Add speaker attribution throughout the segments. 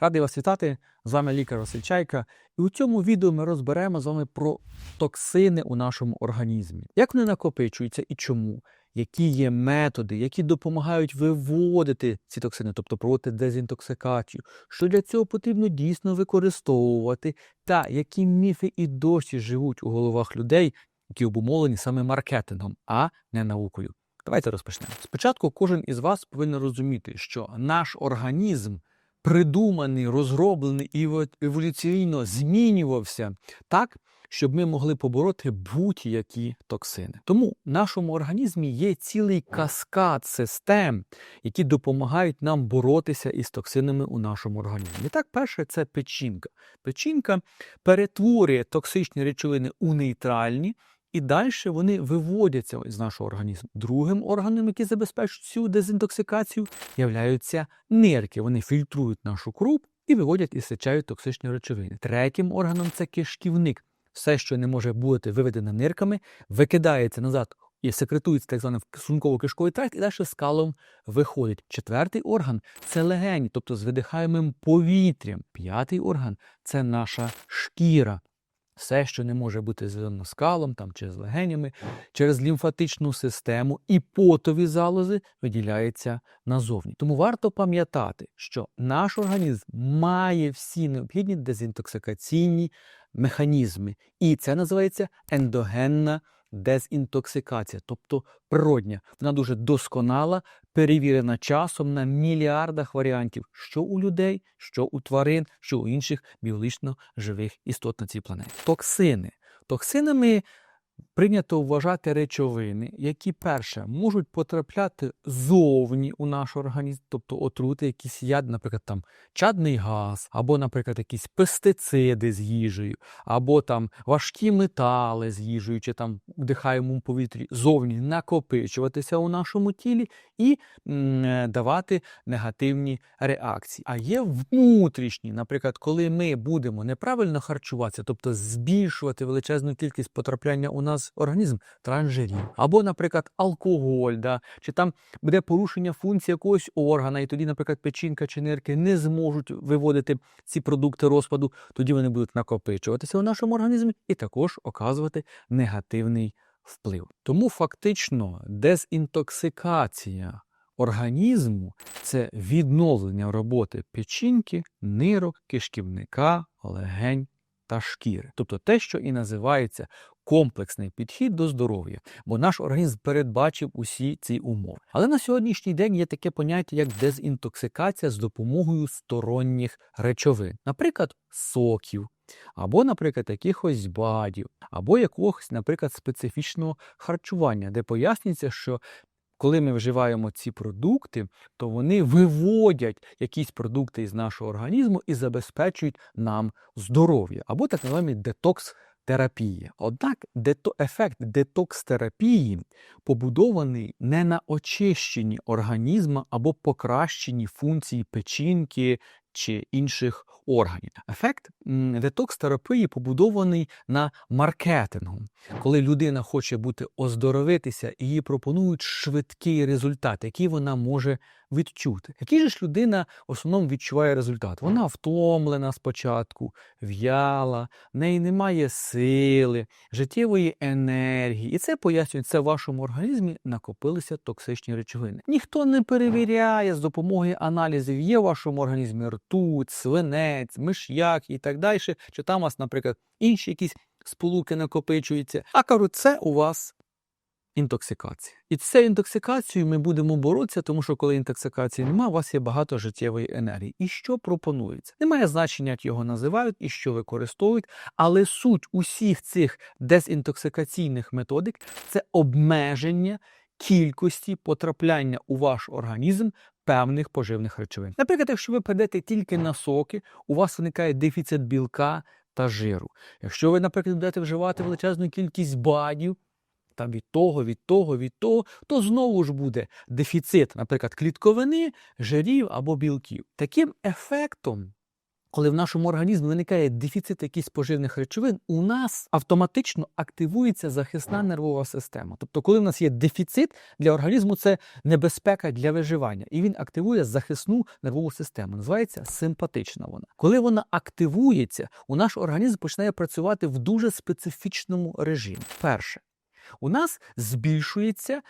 Speaker 1: Радий вас вітати! З вами лікар Василь Чайка. І у цьому відео ми розберемо з вами про токсини у нашому організмі. Як вони накопичуються і чому? Які є методи, які допомагають виводити ці токсини, тобто проводити дезінтоксикацію, що для цього потрібно дійсно використовувати, та які міфи і досі живуть у головах людей, які обумовлені саме маркетингом, а не наукою. Давайте розпочнемо. Спочатку кожен із вас повинен розуміти, що наш організм придуманий, розроблений і ево- еволюційно змінювався так, щоб ми могли побороти будь-які токсини. Тому в нашому організмі є цілий каскад систем, які допомагають нам боротися із токсинами у нашому організмі. Так, перше це печінка. Печінка перетворює токсичні речовини у нейтральні. І далі вони виводяться з нашого організму. Другим органом, який забезпечує цю дезінтоксикацію, являються нирки. Вони фільтрують нашу кров і виводять і сечають токсичні речовини. Третім органом це кишківник. Все, що не може бути виведено нирками, викидається назад і секретується так званим шлунково-кишковий тракт, і далі скалом виходить. Четвертий орган це легені, тобто з видихаємим повітрям. П'ятий орган це наша шкіра. Все, що не може бути зв'язано з скалом там, чи з легенями, через лімфатичну систему і потові залози виділяється назовні. Тому варто пам'ятати, що наш організм має всі необхідні дезінтоксикаційні механізми, і це називається ендогенна дезінтоксикація, тобто природня. Вона дуже досконала, перевірена часом на мільярдах варіантів, що у людей, що у тварин, що у інших біологічно живих істот на цій планеті. Токсини. Токсинами прийнято вважати речовини, які перше можуть потрапляти зовні у наш організм, тобто отрути, якісь яд, наприклад, там чадний газ, або, наприклад, якісь пестициди з їжею, або там важкі метали з їжею, чи там вдихаємо повітрі зовні накопичуватися у нашому тілі і давати негативні реакції. А є внутрішні, наприклад, коли ми будемо неправильно харчуватися, тобто збільшувати величезну кількість потрапляння у нас організм трансжирів, або, наприклад, алкоголь, да, чи там буде порушення функції якогось органа, і тоді, наприклад, печінка чи нирки не зможуть виводити ці продукти розпаду, тоді вони будуть накопичуватися у нашому організмі і також оказувати негативний вплив. Тому фактично дезінтоксикація організму це відновлення роботи печінки, нирок, кишківника, легень та шкіри. Тобто те, що і називається комплексний підхід до здоров'я, бо наш організм передбачив усі ці умови. Але на сьогоднішній день є таке поняття, як дезінтоксикація з допомогою сторонніх речовин, наприклад, соків. Або, наприклад, якихось бадів, або якогось, наприклад, специфічного харчування, де пояснюється, що коли ми вживаємо ці продукти, то вони виводять якісь продукти із нашого організму і забезпечують нам здоров'я, або так звані детокс-терапії. Однак дето- ефект детокс-терапії побудований не на очищенні організму або покращенні функції печінки чи інших органів. Ефект детокс-терапії побудований на маркетингу. Коли людина хоче бути оздоровитися, і їй пропонують швидкий результат, який вона може відчути. Який же ж людина в основному відчуває результат? Вона втомлена спочатку, в'яла, в неї немає сили, життєвої енергії. І це пояснює, це в вашому організмі накопилися токсичні речовини. Ніхто не перевіряє з допомогою аналізів, є в вашому організмі ртуть, свинець, миш'як і так далі. Чи там у вас, наприклад, інші якісь сполуки накопичуються. А кажуть, це у вас інтоксикація. І з цією інтоксикацією ми будемо боротися, тому що коли інтоксикації немає, у вас є багато життєвої енергії. І що пропонується? Немає значення, як його називають і що використовують, але суть усіх цих дезінтоксикаційних методик це обмеження кількості потрапляння у ваш організм певних поживних речовин. Наприклад, якщо ви прийдете тільки на соки, у вас виникає дефіцит білка та жиру. Якщо ви, наприклад, будете вживати величезну кількість бадів, там від того, від того, від того, то знову ж буде дефіцит, наприклад, клітковини, жирів або білків. Таким ефектом коли в нашому організмі виникає дефіцит якихось поживних речовин, у нас автоматично активується захисна нервова система. Тобто, коли в нас є дефіцит для організму, це небезпека для виживання, і він активує захисну нервову систему. Називається симпатична вона. Коли вона активується, у наш організм починає працювати в дуже специфічному режимі. Перше, у нас збільшується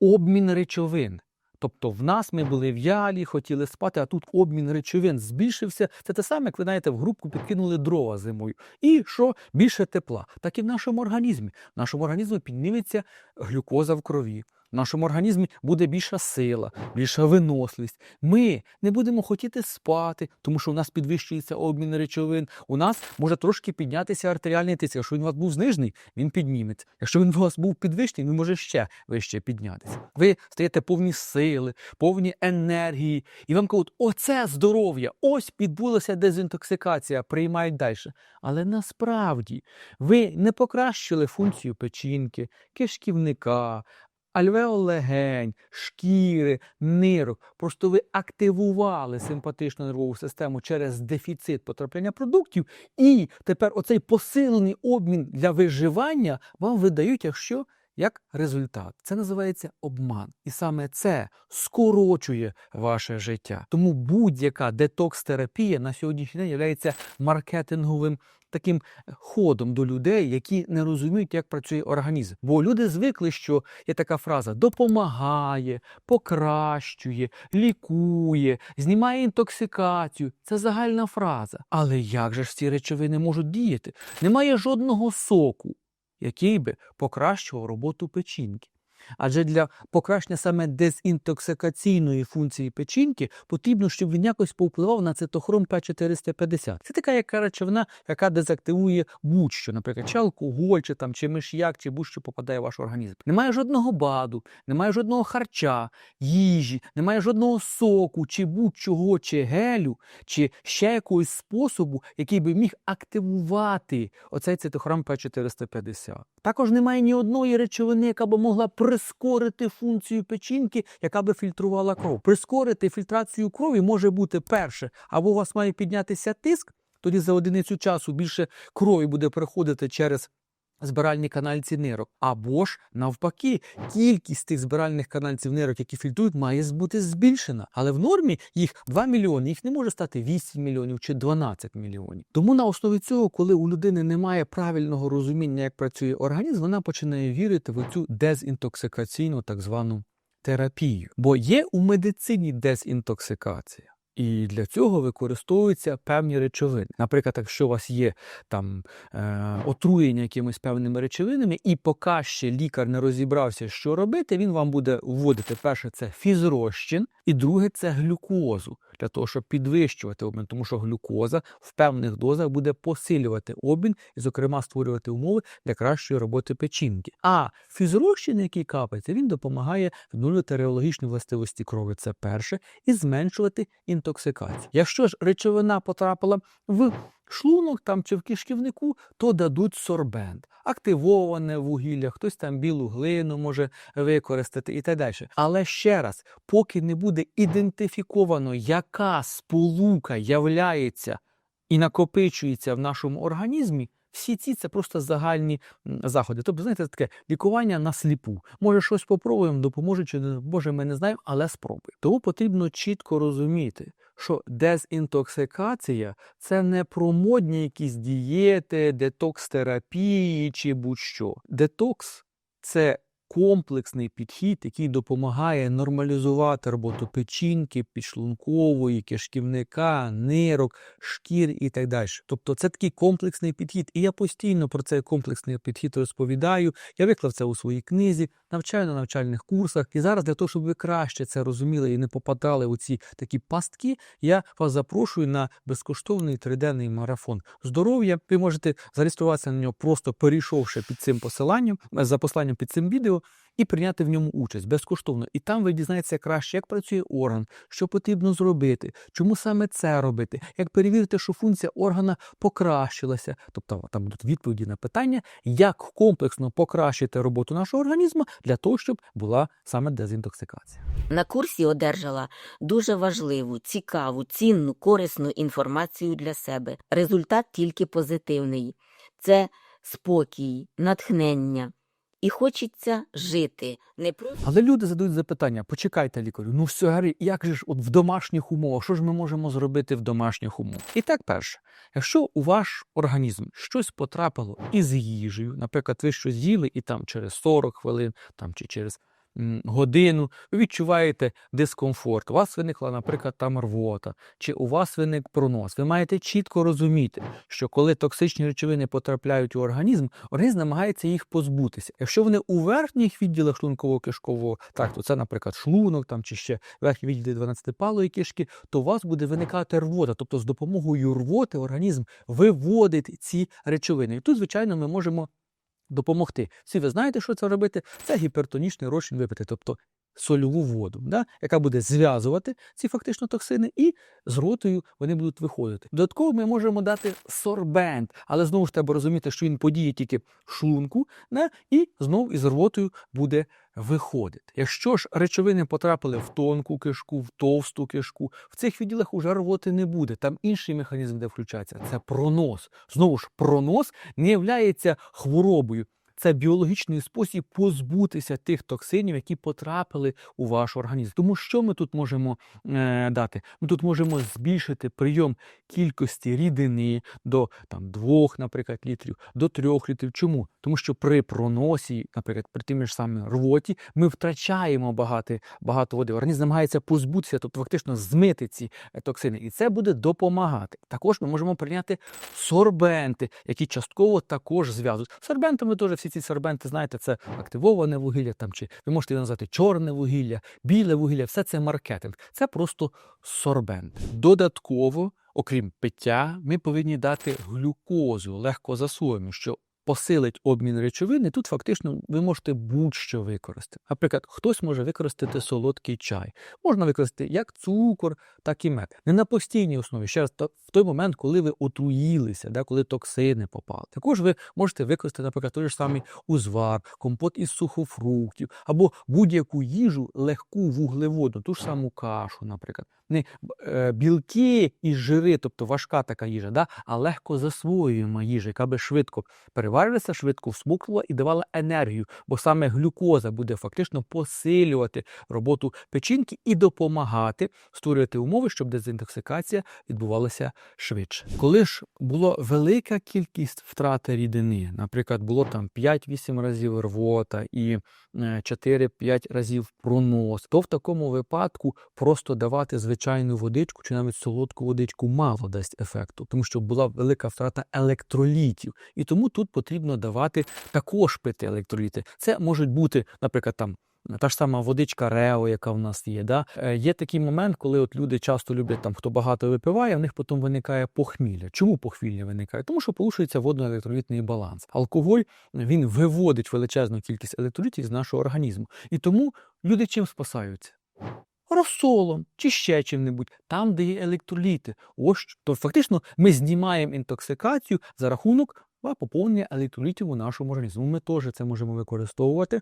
Speaker 1: обмін речовин. Тобто в нас ми були в'ялі, хотіли спати, а тут обмін речовин збільшився. Це те саме, як ви знаєте, в грубку підкинули дрова зимою. І що більше тепла, так і в нашому організмі. В нашому організмі підніметься глюкоза в крові. В нашому організмі буде більша сила, більша виносливість. Ми не будемо хотіти спати, тому що у нас підвищується обмін речовин. У нас може трошки піднятися артеріальний тиск. Якщо він у вас був знижений, він підніметься. Якщо він у вас був підвищений, він може ще вище піднятися. Ви стаєте повні сили, повні енергії, і вам кажуть, оце здоров'я, ось відбулася дезінтоксикація, приймають далі. Але насправді ви не покращили функцію печінки, кишківника, альвеол легень, шкіри, нирок. Просто ви активували симпатичну нервову систему через дефіцит потрапляння продуктів, і тепер оцей посилений обмін для виживання вам видають, якщо. Як результат, це називається обман, і саме це скорочує ваше життя. Тому будь-яка детокс-терапія на сьогоднішній день є маркетинговим таким ходом до людей, які не розуміють, як працює організм. Бо люди звикли, що є така фраза: допомагає, покращує, лікує, знімає інтоксикацію. Це загальна фраза. Але як же ж ці речовини можуть діяти? Немає жодного соку, який би покращував роботу печінки. Адже для покращення саме дезінтоксикаційної функції печінки потрібно, щоб він якось повпливав на цитохром П450. Це така яка речовина, яка дезактивує будь-що, наприклад, чи алкоголь, чи там, чи миш'як, чи будь-що попадає в ваш організм. Немає жодного баду, немає жодного харча, їжі, немає жодного соку, чи будь-чого, чи гелю, чи ще якогось способу, який би міг активувати оцей цитохром П450. Також немає ні одної речовини, яка би могла прискорити функцію печінки, яка би фільтрувала кров. Прискорити фільтрацію крові може бути перше, або у вас має піднятися тиск, тоді за одиницю часу більше крові буде приходити через збиральні канальці нирок. Або ж навпаки, кількість тих збиральних канальців нирок, які фільтрують, має бути збільшена. Але в нормі їх 2 мільйони, їх не може стати 8 мільйонів чи 12 мільйонів. Тому на основі цього, коли у людини немає правильного розуміння, як працює організм, вона починає вірити в цю дезінтоксикаційну так звану терапію. Бо є у медицині дезінтоксикація. І для цього використовуються певні речовини. Наприклад, якщо у вас є там е, отруєння якимись певними речовинами, і поки ще лікар не розібрався, що робити, він вам буде вводити перше це фізрозчин, і друге це глюкозу для того, щоб підвищувати обмін, тому що глюкоза в певних дозах буде посилювати обмін і, зокрема, створювати умови для кращої роботи печінки. А фізрозчин, який капається, він допомагає відновлювати реологічні властивості крові. Це перше, і зменшувати інтоксикацію. Якщо ж речовина потрапила в шлунок там чи в кишківнику, то дадуть сорбент, активоване вугілля, хтось там білу глину може використати і так далі. Але ще раз, поки не буде ідентифіковано, яка сполука являється і накопичується в нашому організмі. Всі ці це просто загальні заходи. Тобто, знаєте, таке лікування на сліпу. Може, щось попробуємо, допоможе, чи не Боже, ми не знаємо, але спробуємо. Тому потрібно чітко розуміти, що дезінтоксикація це не про модні якісь дієти, детокс-терапії чи будь-що. Детокс це комплексний підхід, який допомагає нормалізувати роботу печінки, підшлункової, кишківника, нирок, шкір і так далі. Тобто це такий комплексний підхід. І я постійно про цей комплексний підхід розповідаю. Я виклав це у своїй книзі, навчаю на навчальних курсах. І зараз для того, щоб ви краще це розуміли і не попадали у ці такі пастки, я вас запрошую на безкоштовний триденний марафон здоров'я. Ви можете зареєструватися на нього, просто перейшовши під цим посиланням, за посиланням під цим відео. І прийняти в ньому участь безкоштовно. І там ви дізнаєтеся краще, як працює орган, що потрібно зробити, чому саме це робити, як перевірити, що функція органа покращилася. Тобто там будуть відповіді на питання, як комплексно покращити роботу нашого організму для того, щоб була саме дезінтоксикація.
Speaker 2: На курсі одержала дуже важливу, цікаву, цінну, корисну інформацію для себе. Результат тільки позитивний. Це спокій, натхнення. І хочеться жити. Не просто
Speaker 1: Але люди задають запитання: почекайте, лікарю, ну все Гарі, як же ж от в домашніх умовах, що ж ми можемо зробити в домашніх умовах? І так, перше, якщо у ваш організм щось потрапило із їжею, наприклад, ви щось з'їли, і там через 40 хвилин, там чи через годину ви відчуваєте дискомфорт. У вас виникла, наприклад, там рвота, чи у вас виник пронос. Ви маєте чітко розуміти, що коли токсичні речовини потрапляють у організм, організм намагається їх позбутися. Якщо вони у верхніх відділах шлунково-кишкового тракту, це, наприклад, шлунок там чи ще верхні відділи 12-палої кишки, то у вас буде виникати рвота. Тобто з допомогою рвоти організм виводить ці речовини. І тут, звичайно, ми можемо допомогти. Всі ви знаєте, що це робити? Це гіпертонічний розчин випити, тобто сольову воду, да? яка буде зв'язувати ці фактично токсини, і з ротою вони будуть виходити. Додатково ми можемо дати сорбент, але знову ж треба розуміти, що він подіє тільки в шлунку, да? і знову із рвотою буде виходити. Якщо ж речовини потрапили в тонку кишку, в товсту кишку, в цих відділах уже рвоти не буде. Там інший механізм, де включається, це пронос. Знову ж, пронос не є хворобою. Це біологічний спосіб позбутися тих токсинів, які потрапили у ваш організм. Тому що ми тут можемо е, дати? Ми тут можемо збільшити прийом кількості рідини до там, 2, наприклад, літрів, до 3 літрів. Чому? Тому що при проносі, наприклад, при тим ж саме рвоті, ми втрачаємо багато, багато води. Організм намагається позбутися, тобто фактично змити ці е, токсини, і це буде допомагати. Також ми можемо прийняти сорбенти, які частково також зв'язують. Сорбентами теж всі ці сорбенти, знаєте, це активоване вугілля, там чи ви можете його назвати чорне вугілля, біле вугілля, все це маркетинг. Це просто сорбенти. Додатково, окрім пиття, ми повинні дати глюкозу легкозасуємо, що посилить обмін речовин, і тут фактично ви можете будь-що використати. Наприклад, хтось може використати солодкий чай, можна використати як цукор, так і мед. Не на постійній основі. Ще раз, в той момент, коли ви отруїлися, да, коли токсини попали. Також ви можете використати, наприклад, той ж самий узвар, компот із сухофруктів або будь-яку їжу легку вуглеводну, ту ж саму кашу, наприклад. Не е, білки і жири, тобто важка така їжа, да, а легко засвоюєма їжа, яка би швидко переварилася, швидко всмукнула і давала енергію, бо саме глюкоза буде фактично посилювати роботу печінки і допомагати створювати умови, щоб дезінтоксикація відбувалася швидше. Коли ж була велика кількість втрати рідини, наприклад, було там 5-8 разів рвота і 4-5 разів пронос, то в такому випадку просто давати звичайну водичку чи навіть солодку водичку мало дасть ефекту, тому що була велика втрата електролітів. І тому тут потрібно давати також пити електроліти. Це можуть бути, наприклад, там. Та ж сама водичка Рео, яка в нас є. Да? Е, Є такий момент, коли от люди часто люблять, там, хто багато випиває, в них потім виникає похмілля. Чому похмілля виникає? Тому що порушується водно-електролітний баланс. Алкоголь він виводить величезну кількість електролітів з нашого організму. І тому люди чим спасаються? Розсолом чи ще чим-небудь, там, де є електроліти. Ось то фактично ми знімаємо інтоксикацію за рахунок поповнення електролітів у нашому організму. Ми теж це можемо використовувати.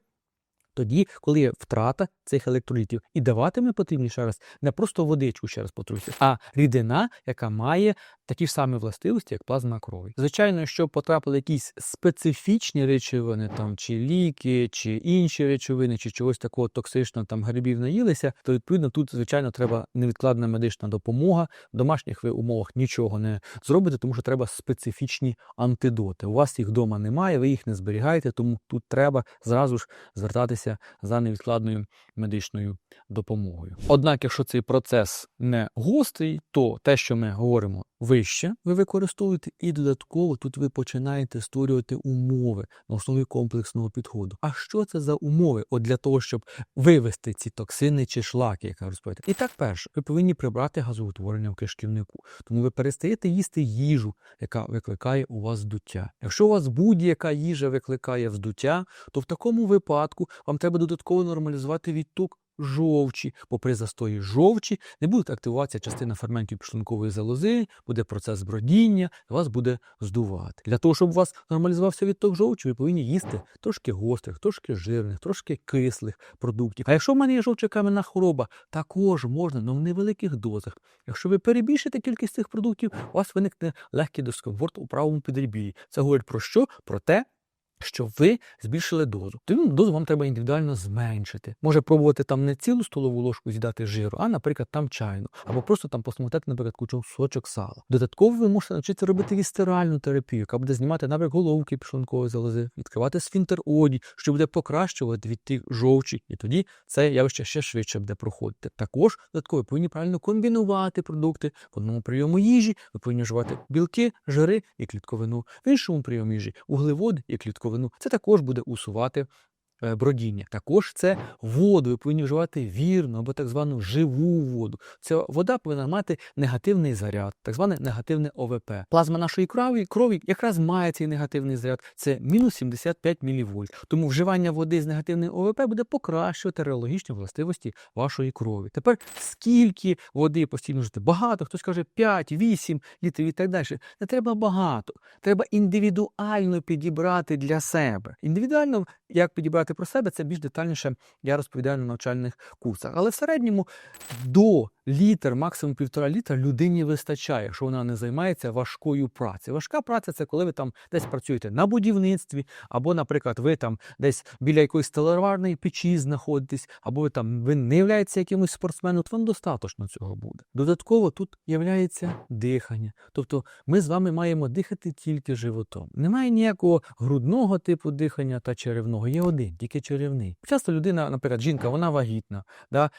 Speaker 1: Тоді, коли втрата цих електролітів, і давати ми потрібні ще раз не просто водичку, ще раз потруся, а рідина, яка має такі ж самі властивості, як плазма крові. Звичайно, якщо потрапили якісь специфічні речовини, там чи ліки, чи інші речовини, чи чогось такого токсичного там грибів наїлися, то відповідно тут, звичайно, треба невідкладна медична допомога. В домашніх ви умовах нічого не зробите, тому що треба специфічні антидоти. У вас їх вдома немає, ви їх не зберігаєте, тому тут треба зразу ж звертатися звертатися за невідкладною медичною допомогою. Однак, якщо цей процес не гострий, то те, що ми говоримо вище, ви використовуєте, і додатково тут ви починаєте створювати умови на основі комплексного підходу. А що це за умови? От для того, щоб вивести ці токсини чи шлаки, яка розповідає. І так, перше, ви повинні прибрати газоутворення в кишківнику. Тому ви перестаєте їсти їжу, яка викликає у вас здуття. Якщо у вас будь-яка їжа викликає вздуття, то в такому випадку вам треба додатково нормалізувати відток жовчі, бо при застої жовчі не буде активуватися частина ферментів підшлункової залози, буде процес бродіння, вас буде здувати. Для того, щоб у вас нормалізувався відток жовчі, ви повинні їсти трошки гострих, трошки жирних, трошки кислих продуктів. А якщо в мене є жовчокам'яна хвороба, також можна, але в невеликих дозах. Якщо ви перебільшите кількість цих продуктів, у вас виникне легкий дискомфорт у правому підребір'ї. Це говорить про що? Про те, що ви збільшили дозу. Тому дозу вам треба індивідуально зменшити. Може пробувати там не цілу столову ложку з'їдати жиру, а, наприклад, там чайну, або просто там посмотати, наприклад, кусочок сала. Додатково ви можете навчитися робити вістеральну терапію, яка буде знімати наприклад, головки пішонкової залози, відкривати сфінтер оді, що буде покращувати відтік жовчі, і тоді це явище ще швидше буде проходити. Також додатково ви повинні правильно комбінувати продукти в одному прийому їжі. Ви повинні вживати білки, жири і клітковину. В іншому прийомі їжі вуглеводи і клітковину. Це також буде усувати бродіння. Також це воду. Ви повинні вживати вірно або так звану живу воду. Ця вода повинна мати негативний заряд, так зване негативне ОВП. Плазма нашої крові, крові якраз має цей негативний заряд. Це мінус 75 мВ. Тому вживання води з негативним ОВП буде покращувати реологічні властивості вашої крові. Тепер скільки води постійно жити? Багато, хтось каже 5, 8 літрів і так далі. Не треба багато. Треба індивідуально підібрати для себе. Індивідуально, як підібрати про себе, це більш детальніше я розповідаю на навчальних курсах. Але в середньому до літр, максимум півтора літра людині вистачає, якщо вона не займається важкою працею. Важка праця це коли ви там десь працюєте на будівництві, або, наприклад, ви там десь біля якоїсь столярварної печі знаходитесь, або ви там ви не являєтеся якимось спортсменом, то вам достатньо цього буде. Додатково тут являється дихання. Тобто ми з вами маємо дихати тільки животом. Немає ніякого грудного типу дихання та черевного. Є один, тільки черевний. Часто людина, наприклад, жінка, вона вагітна. Да?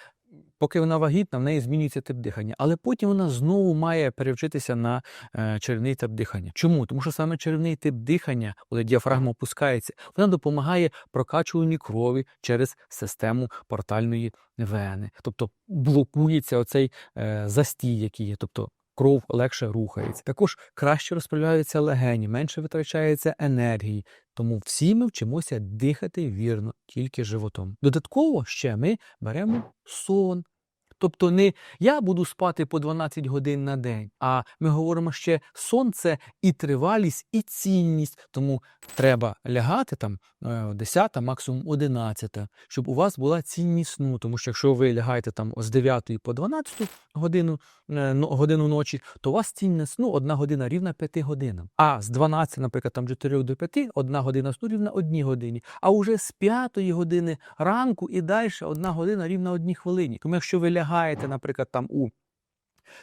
Speaker 1: Поки вона вагітна, в неї змінюється тип дихання, але потім вона знову має перевчитися на е, черевний тип дихання. Чому? Тому що саме черевний тип дихання, коли діафрагма опускається, вона допомагає прокачуванню крові через систему портальної вени. Тобто блокується оцей е, застій, який є. Тобто кров легше рухається. Також краще розправляються легені, менше витрачається енергії. Тому всі ми вчимося дихати вірно, тільки животом. Додатково ще ми беремо сон. Тобто не я буду спати по 12 годин на день, а ми говоримо ще сон це і тривалість, і цінність. Тому треба лягати там е, 10, максимум 11, щоб у вас була цінність сну. Тому що якщо ви лягаєте там з 9 по 12 годину, е, годину ночі, то у вас цінність сну одна година рівна 5 годинам. А з 12, наприклад, там 4 до 5, одна година сну рівна одній годині. А уже з 5 години ранку і далі одна година рівна одній хвилині. Тому якщо ви лягаєте, наприклад, там у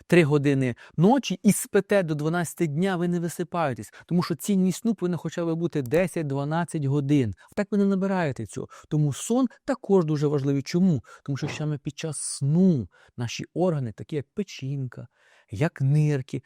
Speaker 1: 3 години ночі і спите до 12 дня, ви не висипаєтесь, тому що цінність сну повинна хоча б бути 10-12 годин. Так ви не набираєте цього. Тому сон також дуже важливий. Чому? Тому що саме під час сну наші органи, такі як печінка, як нирки,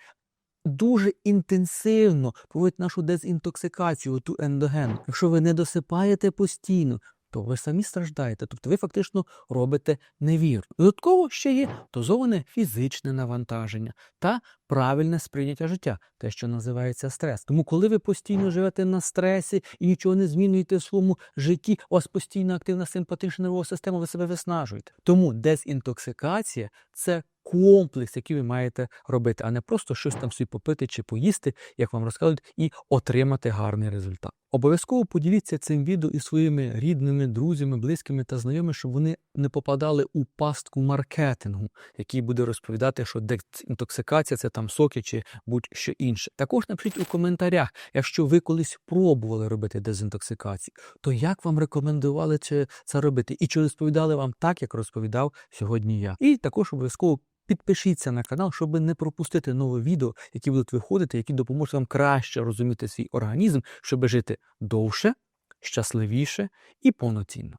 Speaker 1: дуже інтенсивно проводять нашу дезінтоксикацію, ту ендогенну. Якщо ви не досипаєте постійно, то ви самі страждаєте, тобто ви фактично робите невірно. Додатково ще є дозоване фізичне навантаження та правильне сприйняття життя, те, що називається стрес. Тому, коли ви постійно живете на стресі і нічого не змінюєте в своєму житті, у вас постійно активна симпатична нервова система, ви себе виснажуєте. Тому дезінтоксикація це комплекс, який ви маєте робити, а не просто щось там собі попити чи поїсти, як вам розказують, і отримати гарний результат. Обов'язково поділіться цим відео із своїми рідними, друзями, близькими та знайомими, щоб вони не попадали у пастку маркетингу, який буде розповідати, що дезінтоксикація це там соки чи будь-що інше. Також напишіть у коментарях, якщо ви колись пробували робити дезінтоксикацію, то як вам рекомендували це, робити? І чи розповідали вам так, як розповідав сьогодні я? І також обов'язково Підпишіться на канал, щоб не пропустити нові відео, які будуть виходити, які допоможуть вам краще розуміти свій організм, щоб жити довше, щасливіше і повноцінно.